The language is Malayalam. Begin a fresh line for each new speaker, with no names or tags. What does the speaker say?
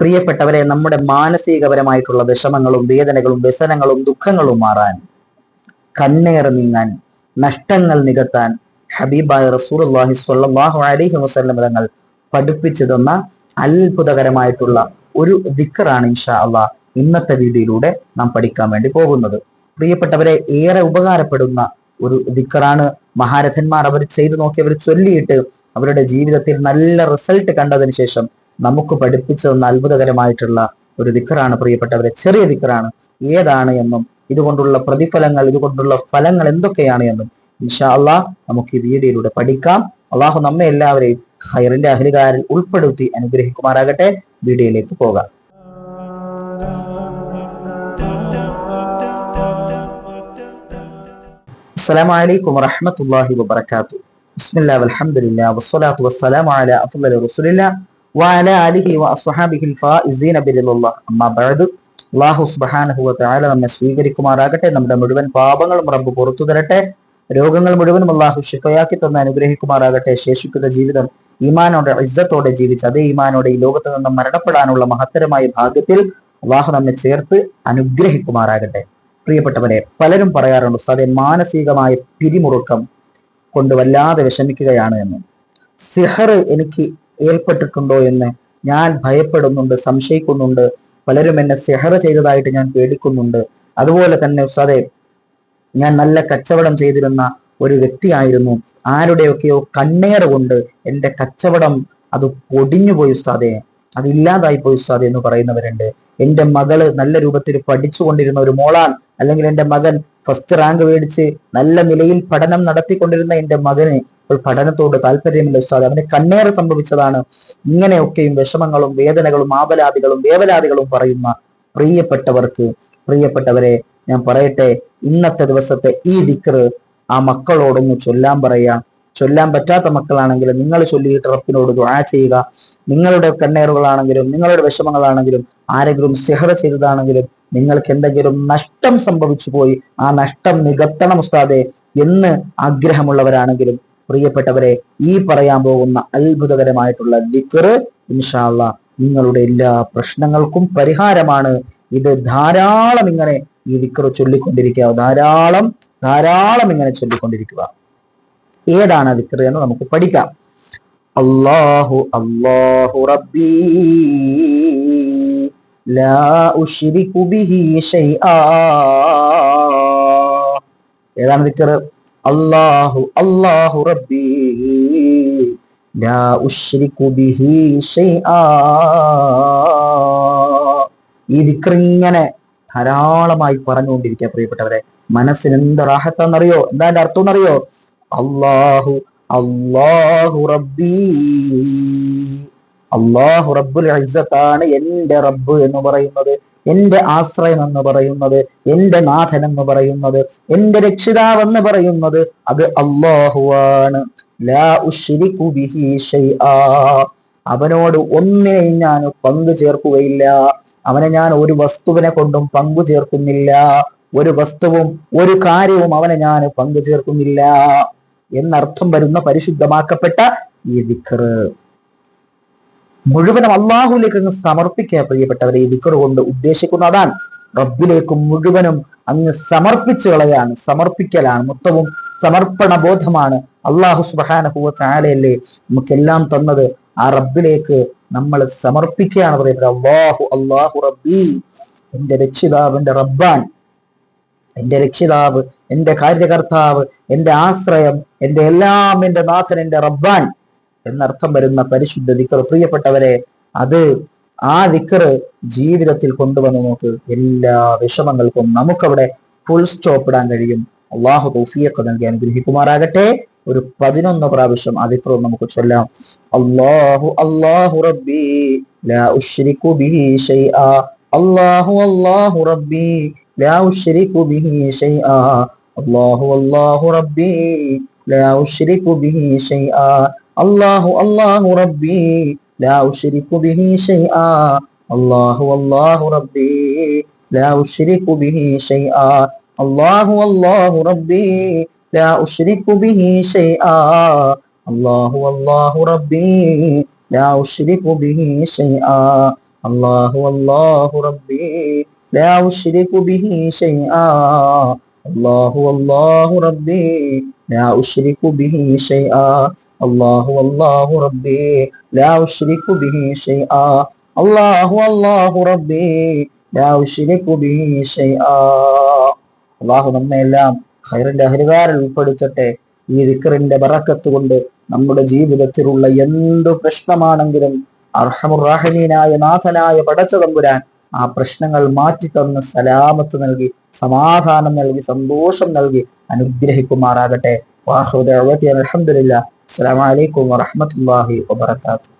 പ്രിയപ്പെട്ടവരെ നമ്മുടെ മാനസികപരമായിട്ടുള്ള വിഷമങ്ങളും വേദനകളും വ്യസനങ്ങളും ദുഃഖങ്ങളും മാറാൻ കണ്ണേർ നീങ്ങാൻ നഷ്ടങ്ങൾ നികത്താൻ ഹബീബായ റസൂലുള്ളാഹി സ്വല്ലല്ലാഹു അലൈഹി വസ്ലം തങ്ങൾ പഠിപ്പിച്ചു തന്ന അത്ഭുതകരമായിട്ടുള്ള ഒരു ദിക്കറാണ് ഇൻഷാ അള്ളാ ഇന്നത്തെ വീഡിയോയിലൂടെ നാം പഠിക്കാൻ വേണ്ടി പോകുന്നത്. പ്രിയപ്പെട്ടവരെ ഏറെ ഉപകാരപ്പെടുന്ന ഒരു ദിക്കറാണ് മഹാരഥന്മാർ അവർ ചെയ്തു നോക്കി അവർ ചൊല്ലിയിട്ട് അവരുടെ ജീവിതത്തിൽ നല്ല റിസൾട്ട് കണ്ടതിന് ശേഷം നമുക്ക് പഠിപ്പിച്ചു തന്ന അത്ഭുതകരമായിട്ടുള്ള ഒരു ദിക്കറാണ് പ്രിയപ്പെട്ടവരെ. ചെറിയ ദിക്കറാണ്. ഏതാണ് എന്നും ഇതുകൊണ്ടുള്ള പ്രതിഫലങ്ങൾ ഇതുകൊണ്ടുള്ള ഫലങ്ങൾ എന്തൊക്കെയാണ് എന്നും ഇൻഷാ അള്ളാഹ് നമുക്ക് ഈ വീഡിയോയിലൂടെ പഠിക്കാം. അള്ളാഹു നമ്മെ എല്ലാവരെയും ഹൈറിന്റെ അഹലികാരിൽ ഉൾപ്പെടുത്തി അനുഗ്രഹിക്കുമാറാകട്ടെ. വീഡിയോയിലേക്ക് പോകാം. അസ്സലാമു അലൈക്കും വറഹ്മത്തുള്ളാഹി വബറകാതുഹു. ബിസ്മില്ലാഹി വൽഹംദുലില്ലാഹി വസ്സലാത്തു വസ്സലാമു അലാ അഫ്ളലി റസൂലില്ലാഹി. على أفضل رسول الله وعلى آله وأصحابه الفائزين برضا الله أما بعد അള്ളാഹു സുബ്ഹാനഹു വതആല നമ്മെ സ്വീകരിക്കുമാറാകട്ടെ നമ്മുടെ മുഴുവൻ പാപങ്ങളും റബ്ബ് പുറത്തു തരട്ടെ രോഗങ്ങൾ മുഴുവനും അള്ളാഹു ഷിഫയാക്കി തന്ന് അനുഗ്രഹിക്കുമാറാകട്ടെ ശേഷിക്കുന്ന ജീവിതം ഈമാനോടെ ഇസ്സത്തോടെ ജീവിച്ച് അതേ ഈമാനോടെ ഈ ലോകത്ത് നിന്ന് മരണപ്പെടാനുള്ള മഹത്തരമായ ഭാഗ്യത്തിൽ അള്ളാഹു നമ്മെ ചേർത്ത് അനുഗ്രഹിക്കുമാറാകട്ടെ പ്രിയപ്പെട്ടവരെ പലരും പറയാറുണ്ട് ഉസ്താദെ മാനസികമായ പിരിമുറുക്കം കൊണ്ട് വല്ലാതെ വിഷമിക്കുകയാണ് എന്ന് സിഹർ എനിക്ക് ഏൽപ്പെട്ടിട്ടുണ്ടോ എന്ന് ഞാൻ ഭയപ്പെടുന്നുണ്ട് സംശയിക്കുന്നുണ്ട്. പലരും എന്നെ സിഹർ ചെയ്തതായിട്ട് ഞാൻ പേടിക്കുന്നുണ്ട്. അതുപോലെ തന്നെ ഉസ്താദെ ഞാൻ നല്ല കച്ചവടം ചെയ്തിരുന്ന ഒരു വ്യക്തിയായിരുന്നു. ആരുടെയൊക്കെയോ കണ്ണേറ് കൊണ്ട് എന്റെ കച്ചവടം അത് പൊടിഞ്ഞുപോയി ഉസ്താദെ. അതില്ലാതായി പോയി ഉസ്താദെ എന്ന് പറയുന്നവരുണ്ട്. എന്റെ മകൾ നല്ല രൂപത്തിൽ പഠിച്ചുകൊണ്ടിരുന്ന ഒരു മോളാൻ അല്ലെങ്കിൽ എന്റെ മകൻ ഫസ്റ്റ് റാങ്ക് മേടിച്ച് നല്ല നിലയിൽ പഠനം നടത്തിക്കൊണ്ടിരുന്ന എന്റെ മകന് ഇപ്പോൾ പഠനത്തോട് താല്പര്യമില്ല ഉസ്താദ്. അവന് കണ്ണേറ് സംഭവിച്ചതാണ്. ഇങ്ങനെയൊക്കെയും വിഷമങ്ങളും വേദനകളും ആപലാദികളും വേവലാദികളും പറയുന്ന പ്രിയപ്പെട്ടവർക്ക് പ്രിയപ്പെട്ടവരെ ഞാൻ പറയട്ടെ ഇന്നത്തെ ദിവസത്തെ ഈ ദിക്കറ് ആ മക്കളോടൊന്ന് ചൊല്ലാൻ പറയാ. ചൊല്ലാൻ പറ്റാത്ത മക്കളാണെങ്കിലും നിങ്ങൾ ചൊല്ലിയിട്ട് റബ്ബിനോട് ദുആ ചെയ്യുക. നിങ്ങളുടെ കണ്ണേറുകളാണെങ്കിലും നിങ്ങളുടെ വിഷമങ്ങളാണെങ്കിലും ആരെങ്കിലും സിഹറ ചെയ്തതാണെങ്കിലും നിങ്ങൾക്ക് എന്തെങ്കിലും നഷ്ടം സംഭവിച്ചു പോയി ആ നഷ്ടം നികത്തണം ഉസ്താദെ എന്ന് ആഗ്രഹമുള്ളവരാണെങ്കിലും പ്രിയപ്പെട്ടവരെ ഈ പറയാൻ പോകുന്ന അത്ഭുതകരമായിട്ടുള്ള ദിക്റ് ഇൻഷാല്ല നിങ്ങളുടെ എല്ലാ പ്രശ്നങ്ങൾക്കും പരിഹാരമാണ്. ഇത് ധാരാളം ഇങ്ങനെ ഈ ദിക്റ് ചൊല്ലിക്കൊണ്ടിരിക്കുക. ധാരാളം ധാരാളം ഇങ്ങനെ ചൊല്ലിക്കൊണ്ടിരിക്കുക. ഏതാണ് ദിക്കർ എന്ന് നമുക്ക് പഠിക്കാം. അള്ളാഹു അള്ളാഹു റബ്ബി ലാ ബിഹി ഷൈആ. ഏതാണ് ദിക്കർ അള്ളാഹു അള്ളാഹു റബ്ബി ലാ ബിഹി ഷൈആ. ഈ ദിക്കർ ഇങ്ങനെ ധാരാളമായി പറഞ്ഞുകൊണ്ടിരിക്കുക പ്രിയപ്പെട്ടവരെ. മനസ്സിന് എന്ത് റാഹത്താന്നറിയോ എന്താ അർത്ഥം എന്നറിയോ? അള്ളാഹു അള്ളാഹു റബ്ബി. അള്ളാഹു റബ്ബുൽ ഇസ്സത്താണ് എന്റെ റബ്ബ് എന്ന് പറയുന്നത് എന്റെ ആശ്രയം എന്ന് പറയുന്നത് എന്റെ നാഥൻ എന്ന് പറയുന്നത് എന്റെ രക്ഷിതാവ് എന്ന് പറയുന്നത് അത് അള്ളാഹുവാണ് അവനോട് ഒന്നിനെയും ഞാൻ പങ്കു ചേർക്കുകയില്ല. അവനെ ഞാൻ ഒരു വസ്തുവിനെ കൊണ്ടും പങ്കു ചേർക്കുന്നില്ല. ഒരു വസ്തുവും ഒരു കാര്യവും അവനെ ഞാൻ പങ്കു ചേർക്കുന്നില്ല. എന്നർത്ഥം വരുന്ന പരിശുദ്ധമാക്കപ്പെട്ട ഈ ദിക്കറ്. മുഴുവനും അള്ളാഹുലേക്ക് അങ്ങ് സമർപ്പിക്കുക പ്രിയപ്പെട്ടവരെ ഈ ദിക്കറ് കൊണ്ട് ഉദ്ദേശിക്കുന്ന അതാണ്. റബ്ബിലേക്കും മുഴുവനും അങ്ങ് സമർപ്പിച്ചു കളയാണ് സമർപ്പിക്കലാണ്. മൊത്തവും സമർപ്പണ ബോധമാണ് അള്ളാഹു സുബാനഹുവ താലയല്ലേ നമുക്കെല്ലാം തന്നത്. ആ റബ്ബിലേക്ക് നമ്മൾ സമർപ്പിക്കുകയാണ് പറയുന്നത് അള്ളാഹു അള്ളാഹു റബ്ബി. എന്റെ രക്ഷിതാവ് എന്റെ റബ്ബാൻ. എന്റെ രക്ഷിതാവ് എന്റെ കാര്യകർത്താവ് എന്റെ ആശ്രയം എന്റെ എല്ലാം എന്റെ നാഥൻ എന്റെ റബ്ബാൻ എന്നർത്ഥം വരുന്ന പരിശുദ്ധ ദിക്കർ പ്രിയപ്പെട്ടവരെ അത് ആ ദിക്കർ ജീവിതത്തിൽ കൊണ്ടുവന്ന് നോക്ക്. എല്ലാ വിഷമങ്ങൾക്കും നമുക്കവിടെ ഫുൾ സ്റ്റോപ്പ് ഇടാൻ കഴിയും. അള്ളാഹു തൗഫിയൊക്കെ നൽകി അനുഗ്രഹിക്കുമാറാകട്ടെ. ഒരു പതിനൊന്ന് പ്രാവശ്യം അതിക്രവും നമുക്ക് ചൊല്ലാം. അള്ളാഹു അള്ളാഹു റബ്ബി ലാ ഉശ്രിക്കു ബിഹി ഷൈആ. അള്ളാഹു അള്ളാഹു റബ്ബി ലാ ഉശ്രിക്കു ബിഹി ഷൈആ. الله الله ربي لا أشرك به شيئا. الله الله ربي لا أشرك به شيئا. الله الله ربي لا أشرك به شيئا. الله الله ربي لا أشرك به شيئا. الله الله ربي لا أشرك به شيئا. الله والله ربي لا أشرك به شيئا. അള്ളാഹു അള്ളാഹു റബ്ബേ ലാ ഉശ്രിക്കു ബിഹി ഷൈആ. അള്ളാഹു അള്ളാഹു റബ്ബേ ലാ ഉശ്രിക്കു ബിഹി ഷൈആ. അള്ളാഹു അള്ളാഹു റബ്ബേ ലാ ഉശ്രിക്കു ബിഹി ഷൈആ. അള്ളാഹു നമ്മയെല്ലാം ഖൈറിന്റെ അഹരികാരിൽ ഉൾപ്പെടുത്തട്ടെ. ഈ ദിക്റിന്റെ ബറക്കത്ത് കൊണ്ട് നമ്മുടെ ജീവിതത്തിലുള്ള എന്തു പ്രശ്നമാണെങ്കിലും അർഹമുറാഹിമീനായ നാഥനായ പടച്ച തമ്പുരാൻ ആ പ്രശ്നങ്ങൾ മാറ്റി തന്ന് സലാമത്ത് നൽകി സമാധാനം നൽകി സന്തോഷം നൽകി അനുഗ്രഹിക്കുമാറാകട്ടെ. വാഹുദ അലഹമില്ല അസ്സലാമലൈക്കും വറഹമത്തല്ലാഹി വബർക്കാത്തു